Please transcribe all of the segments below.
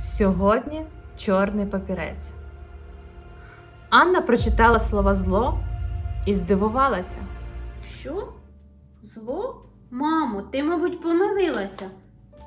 Сьогодні чорний папірець. Анна прочитала слово зло і здивувалася. Що? Зло? Мамо, ти, мабуть, помилилася.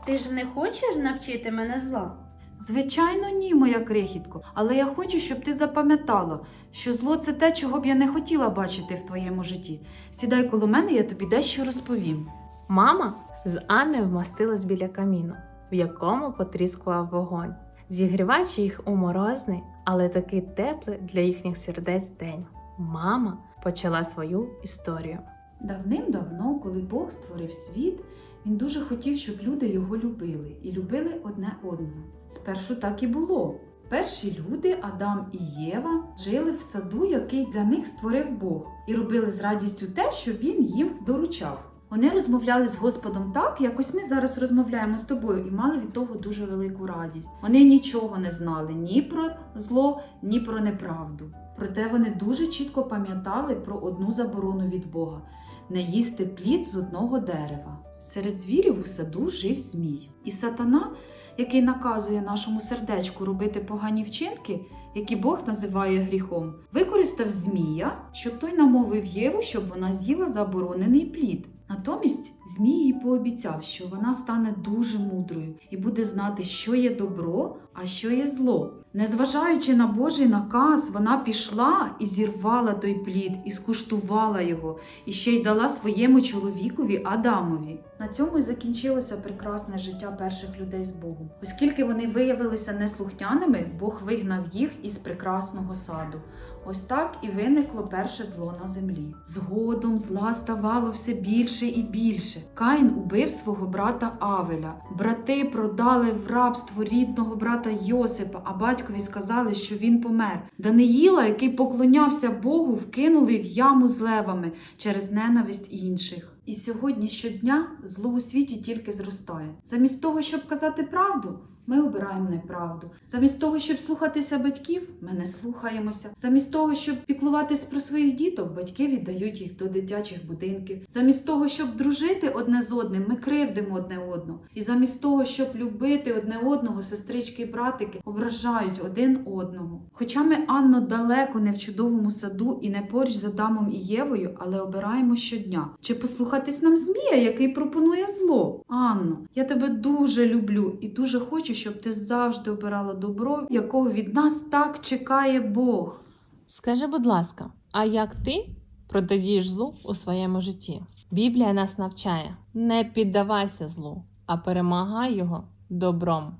Ти ж не хочеш навчити мене зла? Звичайно, ні, моя крихітко, але я хочу, щоб ти запам'ятала, що зло це те, чого б я не хотіла бачити в твоєму житті. Сідай коло мене, я тобі дещо розповім. Мама з Анною вмостилась біля каміну, в якому потріскував вогонь, зігріваючи їх у морозний, але такий теплий для їхніх сердець день. Мама почала свою історію. Давним-давно, коли Бог створив світ, він дуже хотів, щоб люди його любили і любили одне одного. Спершу так і було. Перші люди, Адам і Єва, жили в саду, який для них створив Бог, і робили з радістю те, що він їм доручав. Вони розмовляли з Господом так, як ось ми зараз розмовляємо з тобою, і мали від того дуже велику радість. Вони нічого не знали ні про зло, ні про неправду. Проте вони дуже чітко пам'ятали про одну заборону від Бога не їсти плід з одного дерева. Серед звірів у саду жив змій, і сатана, який наказує нашому сердечку робити погані вчинки, які Бог називає гріхом, використав змія, щоб той намовив Єву, щоб вона з'їла заборонений плід. Натомість Змій їй пообіцяв, що вона стане дуже мудрою і буде знати, що є добро, а що є зло. Незважаючи на Божий наказ, вона пішла і зірвала той плід, і скуштувала його, і ще й дала своєму чоловікові Адамові. На цьому і закінчилося прекрасне життя перших людей з Богом. Оскільки вони виявилися неслухняними, Бог вигнав їх із прекрасного саду. Ось так і виникло перше зло на землі. Згодом зла ставало все більше і більше. Каїн убив свого брата Авеля. Брати продали в рабство рідного брата Йосипа, а батькові сказали, що він помер. Даниїла, який поклонявся Богу, вкинули в яму з левами через ненависть інших. І сьогодні щодня зло у світі тільки зростає. Замість того, щоб казати правду, ми обираємо неправду. Замість того, щоб слухатися батьків, ми не слухаємося. Замість того, щоб піклуватись про своїх діток, батьки віддають їх до дитячих будинків. Замість того, щоб дружити одне з одним, ми кривдимо одне одного. І замість того, щоб любити одне одного, сестрички і братики ображають один одного. Хоча ми Анно далеко не в чудовому саду і не поруч з Адамом і Євою, але обираємо щодня. Чи послухатись нам змія, який пропонує зло? Анно, я тебе дуже люблю і дуже хочу, щоб ти завжди обирала добро, якого від нас так чекає Бог. Скажи, будь ласка, а як ти протидієш злу у своєму житті? Біблія нас навчає: не піддавайся злу, а перемагай його добром.